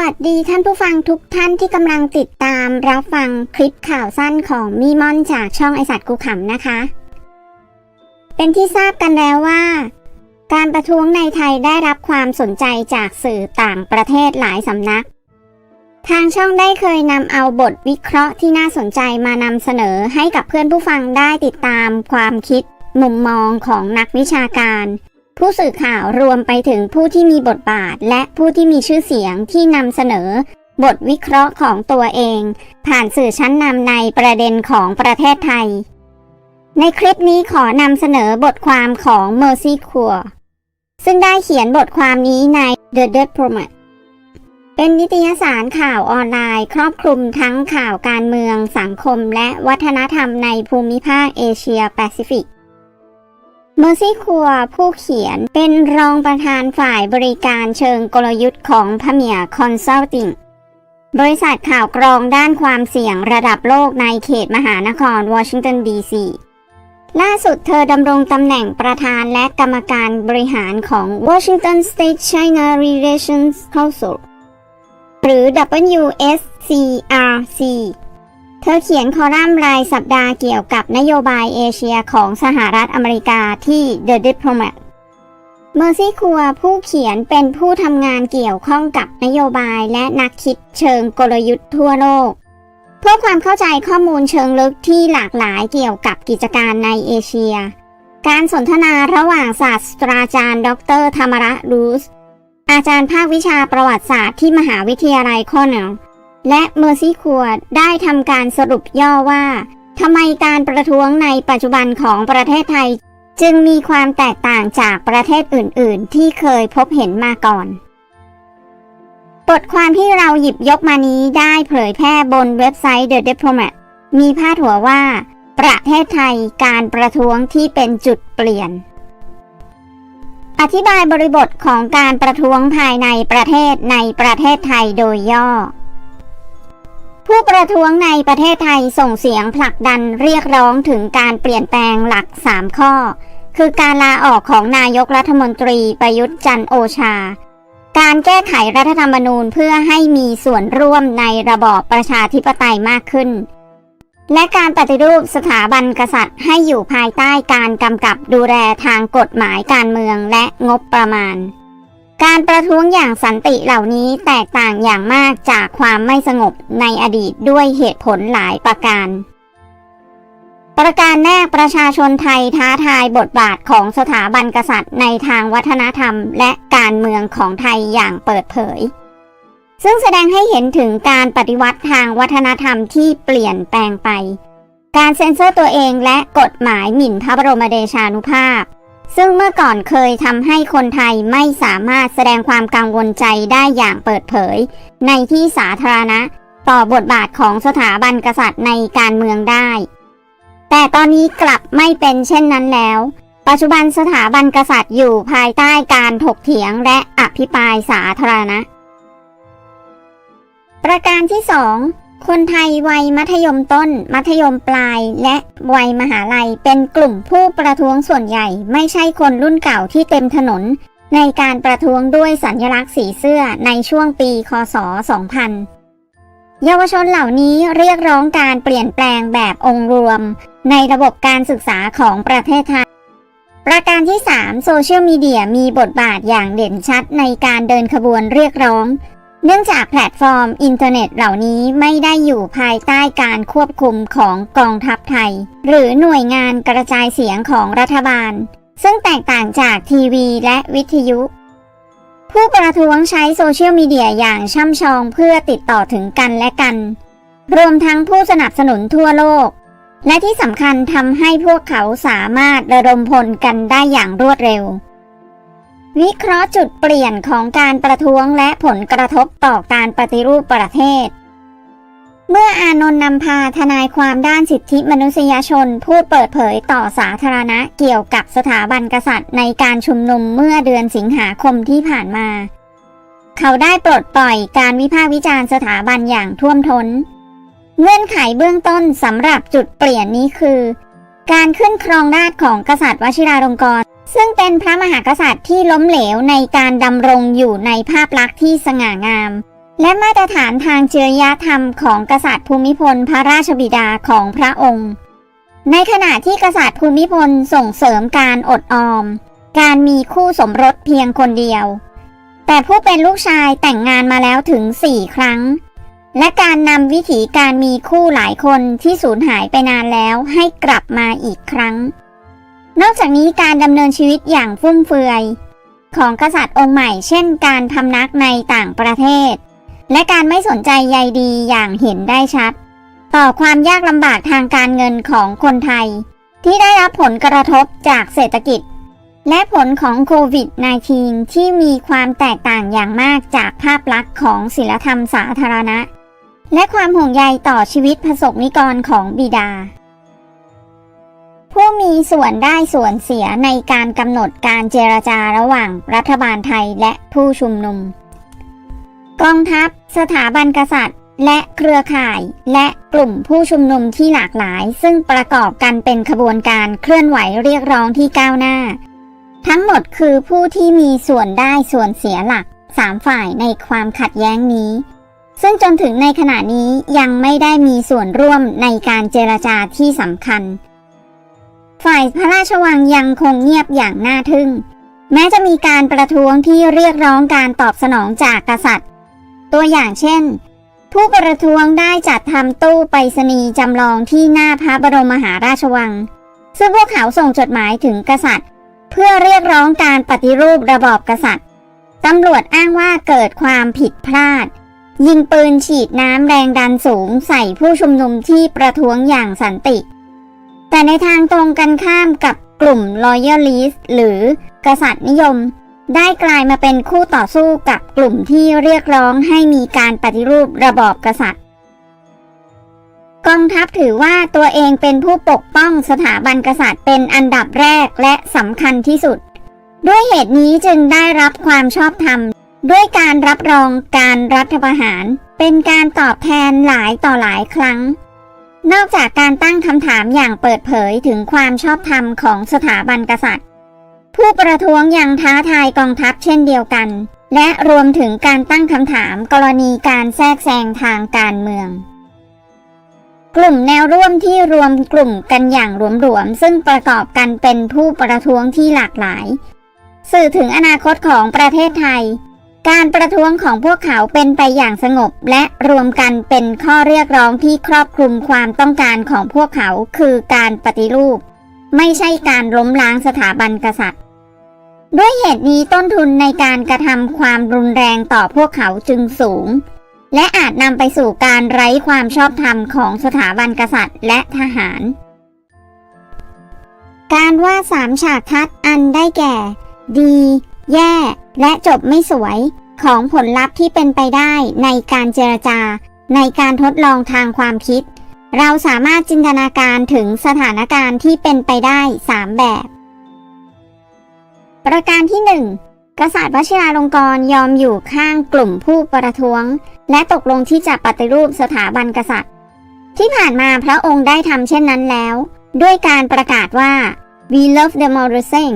สวัสดีท่านผู้ฟังทุกท่านที่กำลังติดตามรับฟังคลิปข่าวสั้นของมีมอนจากช่องไอสัตว์กูขำนะคะ เป็นที่ทราบกันแล้วว่า การประท้วงในไทยได้รับความสนใจจากสื่อต่างประเทศหลายสำนัก ทางช่องได้เคยนำเอาบทวิเคราะห์ที่น่าสนใจมานำเสนอให้กับเพื่อนผู้ฟังได้ติดตามความคิด มุมมองของนักวิชาการ ผู้สื่อข่าวรวมไปถึงผู้ที่มีบทบาท และผู้ที่มีชื่อเสียงที่นำเสนอ บทวิเคราะห์ของตัวเอง ผ่านสื่อชั้นนำในประเด็นของประเทศไทย ในคลิปนี้ขอนำเสนอบทความของ Mercy c o u r ซึ่งได้เขียนบทความนี้ใน The Diplomat เป็นนิตยสารข่าวออนไลน์ ครอบคลุมทั้งข่าวการเมือง สังคม และวัฒนธรรมในภูมิภาคเอเชียแปซิฟิก เมอร์ซี่ครัวผู้เขียนเป็นรองประธานฝ่ายบริการเชิงกลยุทธ์ของพเมียคอนซัลทิงบริษัทข่าวกรองด้านความเสี่ยงระดับโลกในเขตมหานครวอชิงตันดีซีล่าสุดเธอดำรงตำแหน่งประธานและกรรมการบริหารของ Washington State China Relations Council หรือ WSCRC เธอเขียนคอลัมน์รายสัปดาห์เกี่ยวกับนโยบายเอเชียของสหรัฐอเมริกาที่ The Diplomat เมอร์ซี่คัวผู้เขียนเป็นผู้ทำงานเกี่ยวข้องกับนโยบายและนักคิดเชิงกลยุทธ์ทั่วโลก เพื่อความเข้าใจข้อมูลเชิงลึกที่หลากหลายเกี่ยวกับกิจการในเอเชีย การสนทนาระหว่างศาสตราจารย์ ดรธรรมระรูสอาจารย์ภาควิชาประวัติศาสตร์ที่มหาวิทยาลัยคอนเนล และเมอร์ซี่คัวได้ทำการสรุปย่อว่าทำไมการประท้วงในปัจจุบันของประเทศไทย จึงมีความแตกต่างจากประเทศอื่น ๆ ที่เคยพบเห็นมาก่อน บทความที่เราหยิบยกมานี้ได้เผยแพร่บนเว็บไซต์ The Diplomat มีพาดหัวว่า ประเทศไทยการประท้วงที่เป็นจุดเปลี่ยน อธิบายบริบทของการประท้วงภายในประเทศในประเทศไทยโดยย่อ ผู้ประท้วงในประเทศไทยส่งเสียงผลักดันเรียกร้องถึงการเปลี่ยนแปลงหลัก 3 ข้อ คือการลาออกของนายกรัฐมนตรีประยุทธ์จันทร์โอชา การแก้ไขรัฐธรรมนูญเพื่อให้มีส่วนร่วมในระบอบประชาธิปไตยมากขึ้น และการปฏิรูปสถาบันกษัตริย์ให้อยู่ภายใต้การกำกับดูแลทางกฎหมายการเมืองและงบประมาณ การประท้วงอย่างสันติเหล่านี้แตกต่างอย่างมากจากความไม่สงบในอดีตด้วยเหตุผลหลายประการ ประการแรกประชาชนไทยท้าทายบทบาทของสถาบันกษัตริย์ในทางวัฒนธรรมและการเมืองของไทยอย่างเปิดเผย ซึ่งแสดงให้เห็นถึงการปฏิวัติทางวัฒนธรรมที่เปลี่ยนแปลงไป การเซ็นเซอร์ตัวเองและกฎหมายหมิ่นพระบรมเดชานุภาพ ซึ่งเมื่อก่อนเคยทำให้คนไทยไม่สามารถแสดงความกังวลใจได้อย่างเปิดเผย ในที่สาธารณะ ต่อบทบาทของสถาบันกษัตริย์ในการเมืองได้ แต่ตอนนี้กลับไม่เป็นเช่นนั้นแล้ว ปัจจุบันสถาบันกษัตริย์อยู่ภายใต้การถกเถียงและอภิปรายสาธารณะ ประการที่ 2 คนไทยวัยมัธยมต้น มัธยมปลาย และวัยมหาลัยเป็นกลุ่มผู้ประท้วงส่วนใหญ่ ไม่ใช่คนรุ่นเก่าที่เต็มถนน ในการประท้วงด้วยสัญลักษณ์สีเสื้อในช่วงปีคศ 2000 เยาวชนเหล่านี้เรียกร้องการเปลี่ยนแปลงแบบองค์รวม ในระบบการศึกษาของประเทศไทยประการที่ 3 โซเชียลมีเดียมีบทบาทอย่างเด่นชัดในการเดินขบวนเรียกร้อง เนื่องจากแพลตฟอร์มอินเทอร์เน็ตเหล่านี้ไม่ได้อยู่ภายใต้การควบคุมของกองทัพไทย หรือหน่วยงานกระจายเสียงของรัฐบาล ซึ่งแตกต่างจากทีวีและวิทยุ ผู้ประท้วงใช้โซเชียลมีเดียอย่างช่ำชองเพื่อติดต่อถึงกันและกัน รวมทั้งผู้สนับสนุนทั่วโลก และที่สำคัญทำให้พวกเขาสามารถระดมพลกันได้อย่างรวดเร็ว วิเคราะห์จุดเปลี่ยนของการประท้วงและผลกระทบต่อการปฏิรูปประเทศ เมื่ออานนท์นำพาทนายความด้านสิทธิมนุษยชน พูดเปิดเผยต่อสาธารณะเกี่ยวกับสถาบันกษัตริย์ในการชุมนุมเมื่อเดือนสิงหาคมที่ผ่านมา เขาได้ปลดปล่อยการวิพากษ์วิจารณ์สถาบันอย่างท่วมทน้น เงื่อนไขเบื้องต้นสำหรับจุดเปลี่ยนนี้คือ การขึ้นครองราชของกษัตริย์วชิราลงกรณ ซึ่งเป็นพระมหากษัตริย์ที่ล้มเหลวในการดำรงอยู่ในภาพลักษณ์ที่สง่างาม และมาตรฐานทางจริยธรรมของกษัตริย์ภูมิพลพระราชบิดาของพระองค์ ในขณะที่กษัตริย์ภูมิพลส่งเสริมการอดออม การมีคู่สมรสเพียงคนเดียว แต่ผู้เป็นลูกชายแต่งงานมาแล้วถึง4ครั้ง และการนำวิถีการมีคู่หลายคนที่สูญหายไปนานแล้วให้กลับมาอีกครั้ง นอกจากนี้การดำเนินชีวิตอย่างฟุ่มเฟือย ของกษัตริย์องค์ใหม่ เช่น การพำนักในต่างประเทศ และการไม่สนใจใยดีอย่างเห็นได้ชัด ต่อความยากลำบากทางการเงินของคนไทย ที่ได้รับผลกระทบจากเศรษฐกิจ และผลของโควิด -19 ที่มีความแตกต่างอย่างมากจากภาพลักษณ์ของศิลธรรมสาธารณะ และความห่วงใยต่อชีวิตประสบนิกรของบิดา ผู้มีส่วนได้ส่วนเสียในการกำหนดการเจรจาระหว่างรัฐบาลไทยและผู้ชุมนุม กองทัพ สถาบันกษัตริย์ และเครือข่าย และกลุ่มผู้ชุมนุมที่หลากหลาย ซึ่งประกอบกันเป็นขบวนการเคลื่อนไหวเรียกร้องที่ก้าวหน้า ทั้งหมดคือผู้ที่มีส่วนได้ส่วนเสียหลักสามฝ่ายในความขัดแย้งนี้ ซึ่งจนถึงในขณะนี้ยังไม่ได้มีส่วนร่วมในการเจรจาที่สำคัญ ฝ่ายพระราชวังยังคงเงียบอย่างน่าทึ่ง แม้จะมีการประท้วงที่เรียกร้องการตอบสนองจากกษัตริย์ ตัวอย่างเช่น ผู้ประท้วงได้จัดทำตู้ไปรษณีย์จำลองที่หน้าพระบรมมหาราชวัง ซึ่งพวกเขาส่งจดหมายถึงกษัตริย์ เพื่อเรียกร้องการปฏิรูประบอบกษัตริย์ตำรวจอ้างว่าเกิดความผิดพลาด ยิงปืนฉีดน้ำแรงดันสูงใส่ผู้ชุมนุมที่ประท้วงอย่างสันติ แต่ในทางตรงกันข้ามกับกลุ่ม Loyalist หรือกษัตริย์นิยม ได้กลายมาเป็นคู่ต่อสู้กับกลุ่มที่เรียกร้องให้มีการปฏิรูประบอบกษัตริย์ กองทัพถือว่าตัวเองเป็นผู้ปกป้องสถาบันกษัตริย์เป็นอันดับแรกและสำคัญที่สุด ด้วยเหตุนี้จึงได้รับความชอบธรรมด้วยการรับรองการรัฐประหาร เป็นการตอบแทนหลายต่อหลายครั้ง นอกจากการตั้งคำถามอย่างเปิดเผยถึงความชอบธรรมของสถาบันกษัตริย์ ผู้ประท้วงยังท้าทายกองทัพเช่นเดียวกัน และรวมถึงการตั้งคำถามกรณีการแทรกแซงทางการเมือง กลุ่มแนวร่วมที่รวมกลุ่มกันอย่างหลวมๆซึ่งประกอบกันเป็นผู้ประท้วงที่หลากหลาย สื่อถึงอนาคตของประเทศไทย การประท้วงของพวกเขาเป็นไปอย่างสงบ และรวมกันเป็นข้อเรียกร้องที่ครอบคลุมความต้องการของพวกเขาคือการปฏิรูป ไม่ใช่การล้มล้างสถาบันกษัตริย์ ด้วยเหตุนี้ต้นทุนในการกระทำความรุนแรงต่อพวกเขาจึงสูง และอาจนำไปสู่การไร้ความชอบธรรมของสถาบันกษัตริย์และทหาร การว่าสามฉากทัดอันได้แก่ ดี แย่ และจบไม่สวยของผลลัพธ์ที่เป็นไปได้ในการเจรจา ในการทดลองทางความคิด เราสามารถจินตนาการถึงสถานการณ์ที่เป็นไปได้ 3 แบบ ประการที่ 1 กษัตริย์วชิราลงกรยอมอยู่ข้างกลุ่มผู้ประท้วง และตกลงที่จะปฏิรูปสถาบันกษัตริย์ ที่ผ่านมาพระองค์ได้ทำเช่นนั้นแล้ว ด้วยการประกาศว่า we love democracy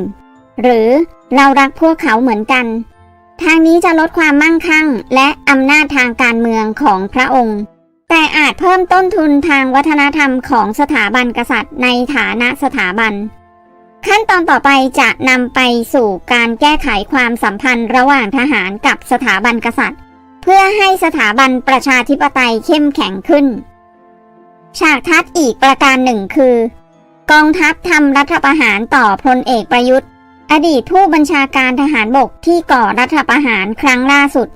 หรือ เรารักพวกเขาเหมือนกัน ทางนี้จะลดความมั่งคั่ง และอำนาจทางการเมืองของพระองค์ แต่อาจเพิ่มต้นทุนทางวัฒนธรรมของสถาบันกษัตริย์ในฐานะสถาบัน ขั้นตอนต่อไปจะนำไปสู่การแก้ไขความสัมพันธ์ระหว่างทหารกับสถาบันกษัตริย์ เพื่อให้สถาบันประชาธิปไตยเข้มแข็งขึ้น ฉากทัดอีกประการหนึ่งคือกองทัพทำรัฐประหารต่อพลเอกประยุทธ์ อดีตผู้บัญชาการทหารบกที่ก่อรัฐประหารครั้งล่าสุด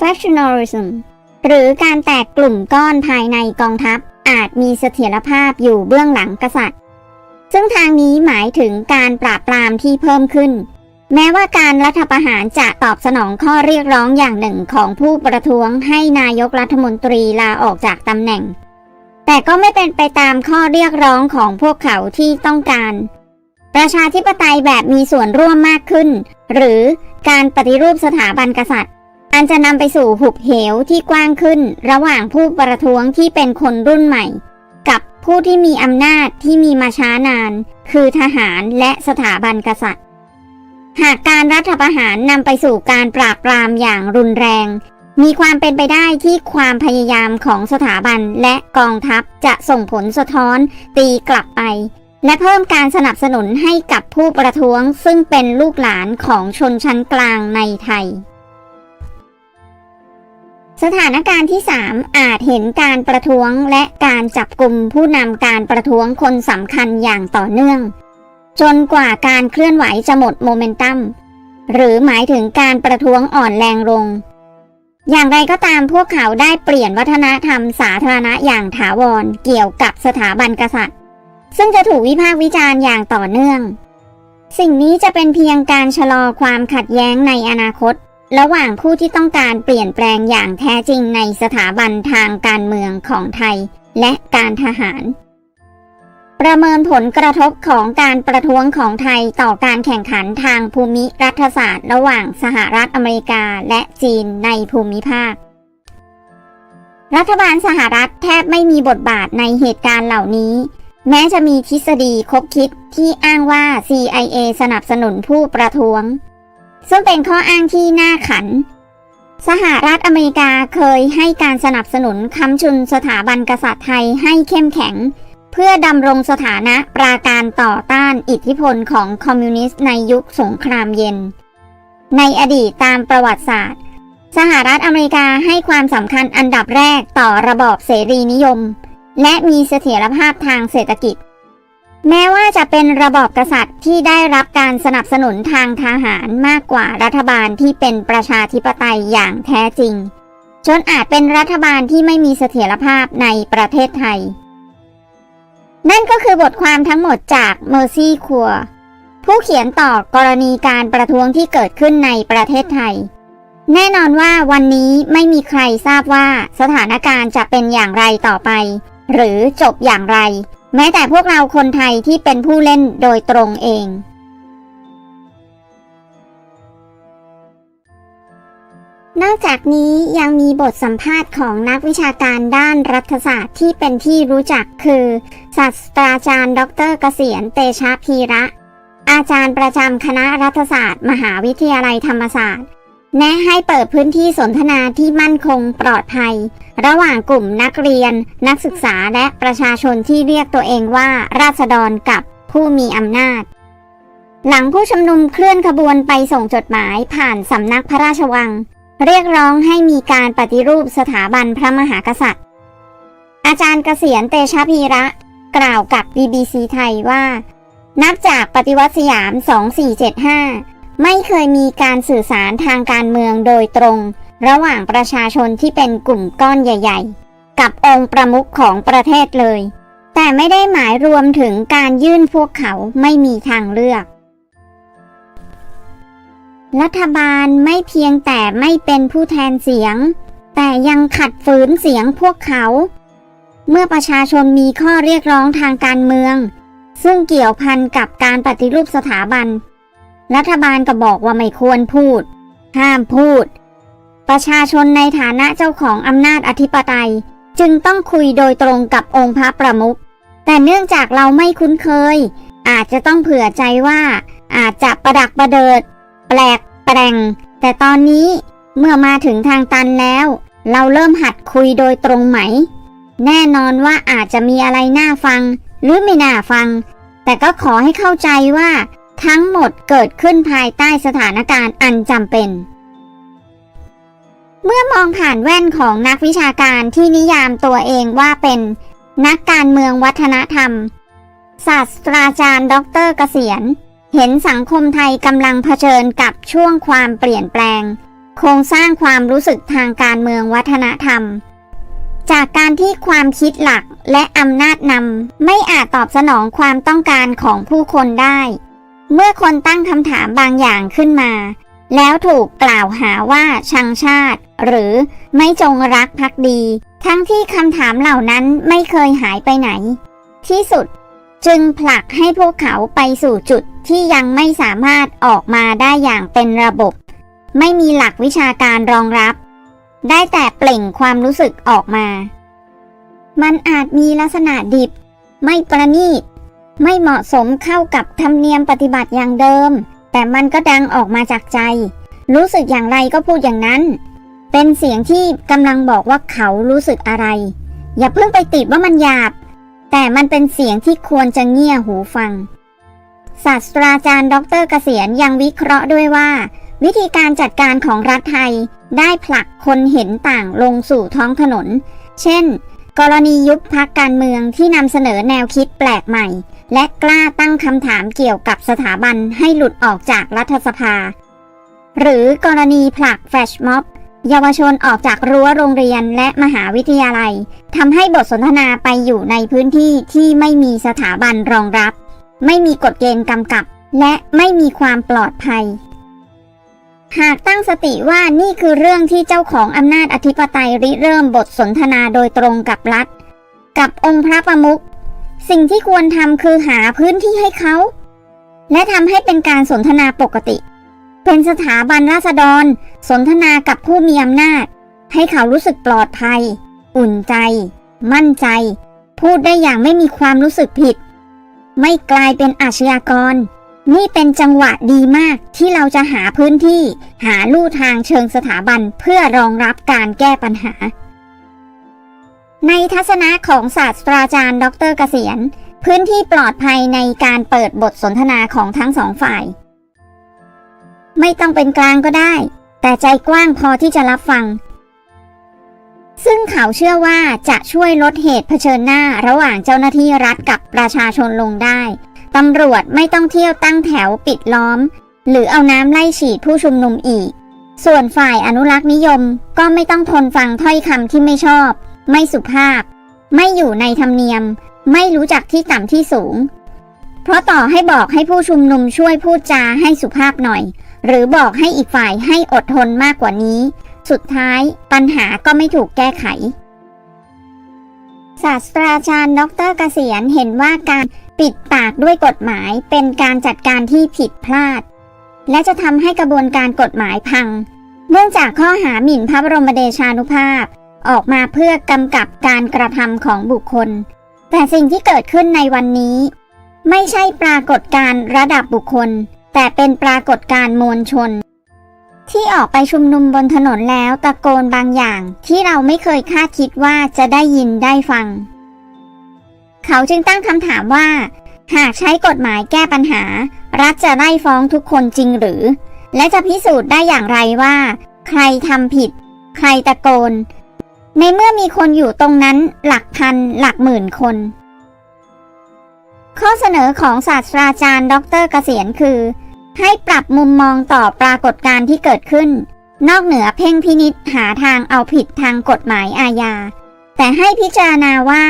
factionalism หรือการแตกกลุ่มก้อนภายในกองทัพอาจมีเสถียรภาพอยู่เบื้องหลังกษัตริย์ ซึ่งทางนี้หมายถึงการปราบปรามที่เพิ่มขึ้น แม้ว่าการรัฐประหารจะตอบสนองข้อเรียกร้องอย่างหนึ่งของผู้ประท้วงให้นายกรัฐมนตรีลาออกจากตำแหน่ง แต่ก็ไม่เป็นไปตามข้อเรียกร้องของพวกเขาที่ต้องการ ประชาธิปไตยแบบมีส่วนร่วมมากขึ้น หรือการปฏิรูปสถาบันกษัตริย์อันจะนำไปสู่หุบเหวที่กว้างขึ้น ระหว่างผู้ประท้วงที่เป็นคนรุ่นใหม่ กับผู้ที่มีอำนาจที่มีมาช้านาน คือทหารและสถาบันกษัตริย์ หากการรัฐประหารนำไปสู่การปราบปรามอย่างรุนแรง มีความเป็นไปได้ที่ความพยายามของสถาบันและกองทัพจะส่งผลสะท้อนตีกลับไป และเพิ่มการสนับสนุนให้กับผู้ประท้วงซึ่งเป็นลูกหลานของชนชั้นกลางในไทย สถานการณ์ที่ 3 อาจเห็นการประท้วงและการจับกลุ่มผู้นำการประท้วงคนสำคัญอย่างต่อเนื่อง จนกว่าการเคลื่อนไหวจะหมดโมเมนตัม หรือหมายถึงการประท้วงอ่อนแรงลง อย่างไรก็ตามพวกเขาได้เปลี่ยนวัฒนธรรมสาธารณะอย่างถาวรเกี่ยวกับสถาบันกษัตริย์ ซึ่งจะถูกวิพากษ์วิจารณ์อย่างต่อเนื่อง สิ่งนี้จะเป็นเพียงการชะลอความขัดแย้งในอนาคต ระหว่างผู้ที่ต้องการเปลี่ยนแปลงอย่างแท้จริงในสถาบันทางการเมืองของไทย และการทหาร ประเมินผลกระทบของการประท้วงของไทยต่อการแข่งขันทางภูมิรัฐศาสตร์ ระหว่างสหรัฐอเมริกาและจีนในภูมิภาครัฐบาลสหรัฐแทบไม่มีบทบาทในเหตุการณ์เหล่านี้ แม้จะมีทฤษฎีคบคิดที่อ้างว่า CIA สนับสนุนผู้ประท้วง ซึ่งเป็นข้ออ้างที่น่าขัน สหรัฐอเมริกาเคยให้การสนับสนุนคำชุนสถาบันกษัตริย์ไทยให้เข้มแข็ง เพื่อดำรงสถานะปราการต่อต้านอิทธิพลของคอมมิวนิสต์ในยุคสงครามเย็น ในอดีตตามประวัติศาสตร์ สหรัฐอเมริกาให้ความสำคัญอันดับแรกต่อระบอบเสรีนิยม และมีเสถียรภาพทางเศรษฐกิจ แม้ว่าจะเป็นระบอบกษัตริย์ที่ได้รับการสนับสนุนทางทหารมากกว่ารัฐบาลที่เป็นประชาธิปไตยอย่างแท้จริง จนอาจเป็นรัฐบาลที่ไม่มีเสถียรภาพในประเทศไทย นั่นก็คือบทความทั้งหมดจาก Mercy คัวผู้เขียนต่อกรณีการประท้วงที่เกิดขึ้นในประเทศไทย แน่นอนว่าวันนี้ไม่มีใครทราบว่าสถานการณ์จะเป็นอย่างไรต่อไป หรือจบอย่างไร แม้แต่พวกเราคนไทยที่เป็นผู้เล่นโดยตรงเอง นอกจากนี้ยังมีบทสัมภาษณ์ของนักวิชาการด้านรัฐศาสตร์ที่เป็นที่รู้จักคือ ศาสตราจารย์ ดรเกษียณเตชะพีระ อาจารย์ประจำคณะรัฐศาสตร์ มหาวิทยาลัยธรรมศาสตร์ แนะให้เปิดพื้นที่สนทนาที่มั่นคงปลอดภัย ระหว่างกลุ่มนักเรียน นักศึกษาและประชาชนที่เรียกตัวเองว่าราษฎรกับผู้มีอำนาจ หลังผู้ชุมนุมเคลื่อนขบวนไปส่งจดหมายผ่านสำนักพระราชวัง เรียกร้องให้มีการปฏิรูปสถาบันพระมหากษัตริย์ อาจารย์เกษียณเตชะพีระ กล่าวกับ BBC ไทยว่า นับจากปฏิวัติสยาม 2475 ไม่เคยมีการสื่อสารทางการเมืองโดยตรง ระหว่างประชาชนที่เป็นกลุ่มก้อนใหญ่ ๆ กับองค์ประมุขของประเทศเลย แต่ไม่ได้หมายรวมถึงการยื่นพวกเขาไม่มีทางเลือกรัฐบาลไม่เพียงแต่ไม่เป็นผู้แทนเสียง แต่ยังขัดฝืนเสียงพวกเขา เมื่อประชาชนมีข้อเรียกร้องทางการเมือง ซึ่งเกี่ยวพันกับการปฏิรูปสถาบัน รัฐบาลก็บอกว่าไม่ควรพูด ห้ามพูด ประชาชนในฐานะเจ้าของอำนาจอธิปไตย จึงต้องคุยโดยตรงกับองค์พระประมุขแต่เนื่องจากเราไม่คุ้นเคย อาจจะต้องเผื่อใจว่า อาจจะประดักประเดิด แปลกแปลงแต่ตอนนี้เมื่อมาถึงทางตันแล้ว เราเริ่มหัดคุยโดยตรงไหม แน่นอนว่าอาจจะมีอะไรน่าฟัง หรือไม่น่าฟัง แต่ก็ขอให้เข้าใจว่า ทั้งหมดเกิดขึ้นภายใต้สถานการณ์อันจำเป็น เมื่อมองผ่านแว่นของนักวิชาการที่นิยามตัวเองว่าเป็นนักการเมืองวัฒนธรรม ศาสตราจารย์ดอกเตอรเกษียณ เห็นสังคมไทยกำลังเผชิญกับช่วงความเปลี่ยนแปลง โครงสร้างความรู้สึกทางการเมืองวัฒนธรรม จากการที่ความคิดหลักและอำนาจนำไม่อาจตอบสนองความต้องการของผู้คนได้ เมื่อคนตั้งคำถามบางอย่างขึ้นมา แล้วถูกกล่าวหาว่าชังชาติ หรือไม่จงรักภักดี ทั้งที่คำถามเหล่านั้นไม่เคยหายไปไหน ที่สุดจึงผลักให้พวกเขาไปสู่จุดที่ยังไม่สามารถออกมาได้อย่างเป็นระบบ ไม่มีหลักวิชาการรองรับ ได้แต่เปล่งความรู้สึกออกมา มันอาจมีลักษณะดิบ ไม่ประณีต ไม่เหมาะสมเข้ากับธรรมเนียมปฏิบัติอย่างเดิม แต่มันก็ดังออกมาจากใจ รู้สึกอย่างไรก็พูดอย่างนั้น เป็นเสียงที่กำลังบอกว่าเขารู้สึกอะไร อย่าเพิ่งไปติดว่ามันหยาบ แต่มันเป็นเสียงที่ควรจะเงี่ยหูฟัง ศาสตราจารย์ดรเกษียณยังวิเคราะห์ด้วยว่า วิธีการจัดการของรัฐไทยได้ผลักคนเห็นต่างลงสู่ท้องถนน เช่น กรณียุบพักการเมืองที่นำเสนอแนวคิดแปลกใหม่ และกล้าตั้งคำถามเกี่ยวกับสถาบันให้หลุดออกจากรัฐสภา หรือกรณีผลักแฟชม็อบเยาวชนออกจากรั้วโรงเรียนและมหาวิทยาลัยทำให้บทสนทนาไปอยู่ในพื้นที่ที่ไม่มีสถาบันรองรับ ไม่มีกฎเกณฑ์กำกับ และไม่มีความปลอดภัย หากตั้งสติว่านี่คือเรื่องที่เจ้าของอำนาจอธิปไตยริเริ่มบทสนทนาโดยตรงกับรัฐ กับองค์พระประมุข สิ่งที่ควรทำคือหาพื้นที่ให้เขา และทำให้เป็นการสนทนาปกติ เป็นสถาบันราษฎร สนทนากับผู้มีอำนาจ ให้เขารู้สึกปลอดภัย อุ่นใจ มั่นใจ พูดได้อย่างไม่มีความรู้สึกผิด ไม่กลายเป็นอาชญากร นี่เป็นจังหวะดีมากที่เราจะหาพื้นที่ หาลู่ทางเชิงสถาบันเพื่อรองรับการแก้ปัญหา ในทัศนะของศาสตราจารย์ ดรเกษียณ พื้นที่ปลอดภัยในการเปิดบทสนทนาของทั้งสองฝ่าย ไม่ต้องเป็นกลางก็ได้ แต่ใจกว้างพอที่จะรับฟัง ซึ่งเขาเชื่อว่าจะช่วยลดเหตุเผชิญหน้าระหว่างเจ้าหน้าที่รัฐกับประชาชนลงได้ ตำรวจไม่ต้องเที่ยวตั้งแถวปิดล้อม หรือเอาน้ำไล่ฉีดผู้ชุมนุมอีก ส่วนฝ่ายอนุรักษ์นิยมก็ไม่ต้องทนฟังถ้อยคำที่ไม่ชอบ ไม่สุภาพ ไม่อยู่ในธรรมเนียม ไม่รู้จักที่ต่ำที่สูง เพราะต่อให้บอกให้ผู้ชุมนุมช่วยพูดจาให้สุภาพหน่อย หรือบอกให้อีกฝ่ายให้อดทนมากกว่านี้ สุดท้ายปัญหาก็ไม่ถูกแก้ไข ศาสตราจารย์ ดรเกษียณเห็นว่าการปิดปากด้วยกฎหมายเป็นการจัดการที่ผิดพลาด และจะทำให้กระบวนการกฎหมายพัง เนื่องจากข้อหาหมิ่นพระบรมเดชานุภาพ ออกมาเพื่อกำกับการกระทำของบุคคล แต่สิ่งที่เกิดขึ้นในวันนี้ ไม่ใช่ปรากฏการณ์ระดับบุคคล แต่เป็นปรากฏการณ์มวลชน ที่ออกไปชุมนุมบนถนนแล้วตะโกนบางอย่างที่เราไม่เคยคาดคิดว่าจะได้ยินได้ฟัง เขาจึงตั้งคำถามว่า หากใช้กฎหมายแก้ปัญหา รัฐจะไล่ฟ้องทุกคนจริงหรือ และจะพิสูจน์ได้อย่างไรว่า ใครทำผิด ใครตะโกน ในเมื่อมีคนอยู่ตรงนั้นหลักพันหลักหมื่นคน ข้อเสนอของศาสตราจารย์ดรเกษียณคือ ให้ปรับมุมมองต่อปรากฏการณ์ที่เกิดขึ้น นอกเหนือเพ่งพินิษหาทางเอาผิดทางกฎหมายอาญา แต่ให้พิจารณาว่า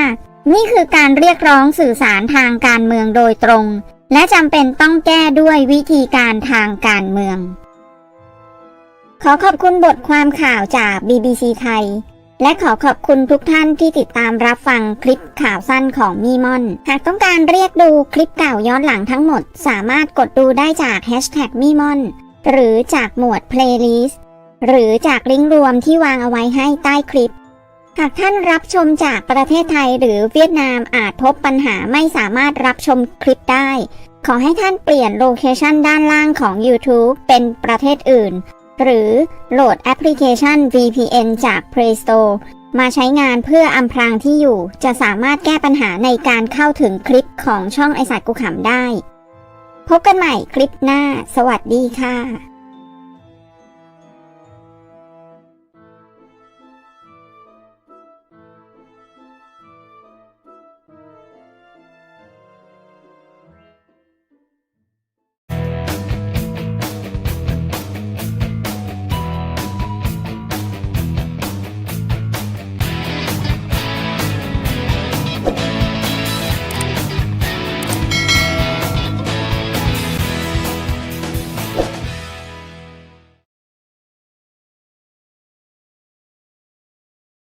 นี่คือการเรียกร้องสื่อสารทางการเมืองโดยตรง และจำเป็นต้องแก้ด้วยวิธีการทางการเมือง ขอขอบคุณบทความข่าวจาก BBC ไทย และขอขอบคุณทุกท่านที่ติดตามรับฟังคลิปข่าวสั้นของมีมอน หากต้องการเรียกดูคลิปเก่าย้อนหลังทั้งหมด สามารถกดดูได้จาก Hashtag มีมอนหรือจากหมวด Playlist หรือจากลิงก์รวมที่วางเอาไว้ให้ใต้คลิป หากท่านรับชมจากประเทศไทยหรือเวียดนามอาจพบปัญหาไม่สามารถรับชมคลิปได้ ขอให้ท่านเปลี่ยนโลเคชันด้านล่างของ YouTube เป็นประเทศอื่น หรือโหลดแอปพลิเคชัน VPN จาก Play Store มาใช้งานเพื่ออำพรางที่อยู่ จะสามารถแก้ปัญหาในการเข้าถึงคลิปของช่องไอสัตว์กูขำได้ พบกันใหม่คลิปหน้า สวัสดีค่ะ